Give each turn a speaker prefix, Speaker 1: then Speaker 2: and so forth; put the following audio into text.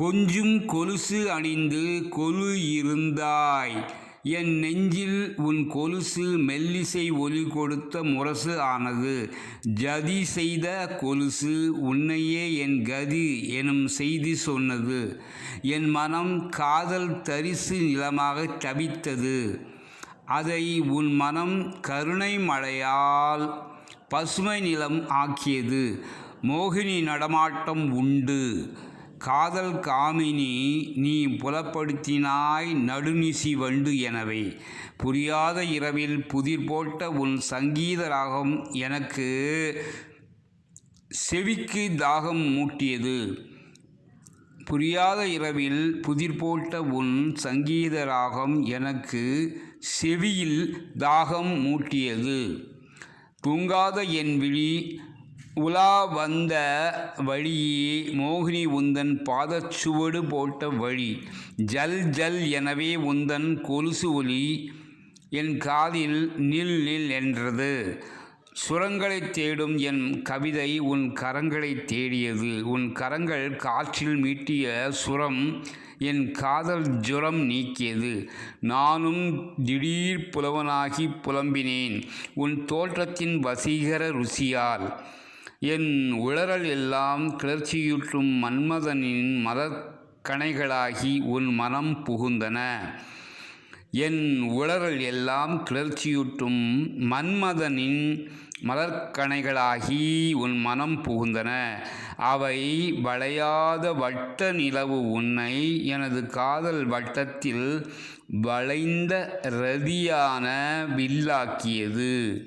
Speaker 1: கொஞ்சும் கொலுசு அணிந்து கொலு இருந்தாய். என் நெஞ்சில் உன் கொலுசு மெல்லிசை ஒலி கொடுத்த முரசு ஆனது. ஜதி செய்த கொலுசு உன்னையே என் கதி எனும் செய்தி சொன்னது. என் மனம் காதல் தரிசு நிலமாக தவித்தது அதை உன் மனம் கருணை மழையால் பசுமை நிலம் ஆக்கியது. மோகினி நடமாட்டம் உண்டு. காதல் காமினி நீ புலப்படுத்தினாய் நடுநிசி வண்டு எனவே. புரியாத இரவில் புதிர் போட்ட உன் சங்கீத ராகம் எனக்கு செவிக்கு தாகம் மூட்டியது. புரியாத இரவில் புதிர் போட்ட உன் சங்கீத ராகம் எனக்கு செவியில் தாகம் மூட்டியது. தூங்காத என் விழி உலா வந்த வழியே மோகினி உந்தன் பாதச்சுவடு போட்ட வழி. ஜல் ஜல் எனவே உந்தன் கொலுசு ஒலி என் காதில் நில் நில் என்றது. சுரங்களைத் தேடும் என் கவிதை உன் கரங்களைத் தேடியது. உன் கரங்கள் காற்றில் மீட்டிய சுரம் என் காதல் ஜுரம் நீக்கியது. நானும் திடீர் புலவனாகி புலம்பினேன். உன் தோற்றத்தின் வசீகர ருசியால் என் உளறல் எல்லாம் கிளர்ச்சியூட்டும் மன்மதனின் மலர்கணைகளாகி உன் மனம் புகுந்தன. என் உளறல் எல்லாம் கிளர்ச்சியூட்டும் மன்மதனின் மலர்கணைகளாகி உன் மனம் புகுந்தன. அவை வளையாத வட்ட நிலவு உன்னை எனது காதல் வட்டத்தில் வளைந்த ரதியான வில்லாக்கியது.